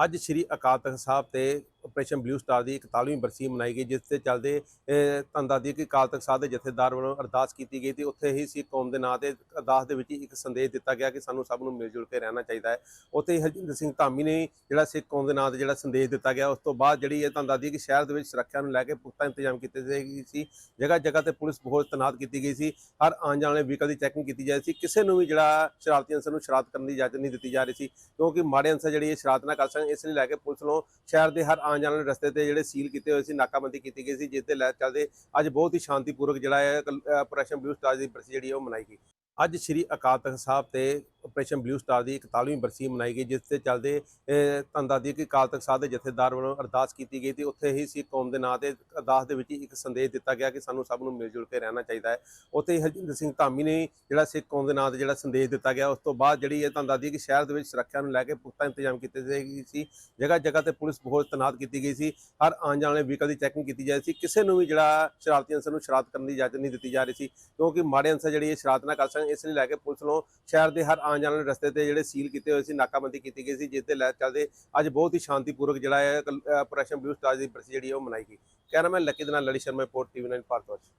ਅੱਜ ਸ੍ਰੀ ਅਕਾਲ ਤਖਤ ਸਾਹਿਬ ਤੇ operation blue star ਦੀ 41ਵੀਂ ਬਰਸੀ ਮਨਾਈ ਗਈ ਜਿਸ ਤੇ ਚੱਲਦੇ ਅਹ, ਤੁਹਾਨੂੰ ਦੱਸ ਕਿ ਅਕਾਲ ਤਖਤ ਸਾਹਿਬ ਦੇ ਜਥੇਦਾਰ ਵੱਲੋਂ ਅਰਦਾਸ ਕੀਤੀ ਗਈ ਤੇ ਉੱਥੇ ਹੀ ਸਿੱਖ ਕੌਮ ਦੇ ਨਾਂ ਤੇ ਅਰਦਾਸ ਦੇ ਵਿੱਚ ਹੀ ਇੱਕ ਸੰਦੇਸ਼ ਦਿੱਤਾ ਗਿਆ ਕਿ ਸਾਨੂੰ ਸਭ ਨੂੰ ਮਿਲ ਜੁਲ ਕੇ ਰਹਿਣਾ ਚਾਹੀਦਾ ਹੈ। ਉੱਥੇ ਹੀ ਹਰਜਿੰਦਰ ਸਿੰਘ ਧਾਮੀ ਨੇ ਜਿਹੜਾ ਸਿੱਖ ਕੌਮ ਦੇ ਨਾਂ ਤੇ ਜਿਹੜਾ ਸੰਦੇਸ਼ ਦਿੱਤਾ ਗਿਆ ਉਸ ਤੋਂ ਬਾਅਦ ਜਿਹੜੀ ਇਹ ਤੁਹਾਨੂੰ ਦੱਸ ਕਿ ਸ਼ਹਿਰ ਦੇ ਵਿੱਚ ਸੁਰੱਖਿਆ ਨੂੰ ਲੈ ਕੇ ਪੁਖਤਾ ਇੰਤਜ਼ਾਮ ਕੀਤੇ ਗਏ ਸੀ ਜਗ੍ਹਾ ਜਗ੍ਹਾ ਤੇ ਪੁਲਿਸ ਬਹੁਤ ਤੈਨਾਤ ਕੀਤੀ ਗਈ ਸੀ ਹਰ ਆਉਣ ਜਾਣ ਵਾਲੇ ਵਹੀਕਲ ਦੀ ਚੈਕਿੰਗ ਕੀਤੀ ਜਾ ਰਹੀ ਸੀ ਕਿਸੇ ਨੂੰ ਵੀ ਜਿਹੜਾ ਸ਼ਰਾਰਤੀ ਅਨਸਰ ਨੂੰ ਸ਼ਰਾਰਤ ਕਰਨ ਦੀ ਇਜਾਜ਼ਤ ਨਹੀਂ ਦਿੱਤੀ ਜਾ ਰਹੀ ਸੀ ਕਿਉਂਕਿ ਮਾੜੇ ਅਨਸਰ ਜਿਹੜੀ ਇਹ ਸ਼ਰਾਰਤ ਨਾ ਕਰ ਸਕਣ ਇਸ ਲਈ ਲੈ ਕੇ ਪੁਲਿਸ ਨੂੰ ਸ਼ਹਿਰ ਦੇ ਹਰ ਆਉਣ ਜਾਣ ਵਾਲੇ ਰਸਤੇ ਤੇ ਜਿਹੜੇ ਸੀਲ ਕੀਤੇ ਹੋਏ ਸੀ, ਨਾਕਾਬੰਦੀ ਕੀਤੀ ਗਈ ਸੀ, ਜਿਸ ਦੇ ਲੈ ਚੱਲਦੇ ਅੱਜ ਬਹੁਤ ਹੀ ਸ਼ਾਂਤੀਪੂਰਵਕ ਜਿਹੜਾ ਹੈ ਆਪਰੇਸ਼ਨ ਬਲੂ ਸਟਾਰ ਦੀ ਬਰਸੀ ਜਿਹੜੀ ਹੈ ਉਹ ਮਨਾਈ ਗਈ। ਅੱਜ ਸ੍ਰੀ ਅਕਾਲ ਤਖਤ ਸਾਹਿਬ ਤੇ ਆਪਰੇਸ਼ਨ ਬਲੂ ਸਟਾਰ ਦੀ 41ਵੀਂ ਬਰਸੀ ਮਨਾਈ ਗਈ ਜਿਸ ਤੇ ਚੱਲਦੇ ਅਹ, ਤੁਹਾਨੂੰ ਦੱਸ ਕਿ ਅਕਾਲ ਤਖਤ ਸਾਹਿਬ ਦੇ ਜਥੇਦਾਰ ਵੱਲੋਂ ਅਰਦਾਸ ਕੀਤੀ ਗਈ ਤੇ ਉੱਥੇ ਹੀ ਸਿੱਖ ਕੌਮ ਦੇ ਨਾਂ ਤੇ ਅਰਦਾਸ ਦੇ ਵਿੱਚ ਹੀ ਇੱਕ ਸੰਦੇਸ਼ ਦਿੱਤਾ ਗਿਆ ਕਿ ਸਾਨੂੰ ਸਭ ਨੂੰ ਮਿਲ ਜੁਲ ਕੇ ਰਹਿਣਾ ਚਾਹੀਦਾ ਹੈ। ਉੱਥੇ ਹੀ ਹਰਜਿੰਦਰ ਸਿੰਘ ਧਾਮੀ ਨੇ ਜਿਹੜਾ ਸਿੱਖ ਕੌਮ ਦੇ ਨਾਂ ਤੇ ਜਿਹੜਾ ਸੰਦੇਸ਼ ਦਿੱਤਾ ਗਿਆ ਉਸ ਤੋਂ ਬਾਅਦ ਜਿਹੜੀ ਇਹ ਤੁਹਾਨੂੰ ਦੱਸ ਕਿ ਸ਼ਹਿਰ ਦੇ ਵਿੱਚ ਸੁਰੱਖਿਆ ਨੂੰ ਲੈ ਕੇ ਪੁਖਤਾ ਇੰਤਜ਼ਾਮ ਕੀਤੇ ਗਏ ਸੀ ਜਗ੍ਹਾ ਜਗ੍ਹਾ ਤੇ ਪੁਲਿਸ ਬਹੁਤ ਤੈਨਾਤ ਕੀਤੀ ਗਈ ਸੀ ਹਰ ਆਉਣ ਜਾਣ ਵਾਲੇ ਵਹੀਕਲ ਦੀ ਚੈਕਿੰਗ ਕੀਤੀ ਜਾ ਰਹੀ ਸੀ ਕਿਸੇ ਨੂੰ ਵੀ ਜਿਹੜਾ ਸ਼ਰਾਰਤੀ ਅਨਸਰ ਨੂੰ ਸ਼ਰਾਰਤ ਕਰਨ ਦੀ ਇਜਾਜ਼ਤ ਨਹੀਂ ਦਿੱਤੀ ਜਾ ਰਹੀ ਸੀ ਕਿਉਂਕਿ ਮਾੜੇ ਅਨਸਰ ਜਿਹੜੀ ਇਹ ਸ਼ਰਾਰਤ ਨਾ ਕਰ ਸਕਣ ਇਸ ਲਈ ਲੈ ਕੇ ਪੁਲਿਸ ਨੂੰ ਸ਼ਹਿਰ ਦੇ ਹਰ ਆਉਣ ਜਾਣ ਵਾਲੇ ਰਸਤੇ ਤੇ ਜਿਹੜੇ ਸੀਲ ਕੀਤੇ ਹੋਏ ਸੀ, ਨਾਕਾਬੰਦੀ ਕੀਤੀ ਗਈ ਸੀ, ਜਿਸ ਦੇ ਲੈ ਚੱਲਦੇ ਅੱਜ ਬਹੁਤ ਹੀ ਸ਼ਾਂਤੀਪੂਰਵਕ ਜਿਹੜਾ ਹੈ ਆਪਰੇਸ਼ਨ ਬਲੂ ਸਟਾਰ ਦੀ ਬਰਸੀ ਜਿਹੜੀ ਉਹ ਮਨਾਈ ਗਈ। ਕੈਮਰਾਮੈਨ ਲੱਕੀ ਦੇ ਨਾਲ ਲੜੀ ਸ਼ਰਮਾ ਰਿਪੋਰਟ ਟੀਵੀ 9 ਭਾਰਤਵਰਸ਼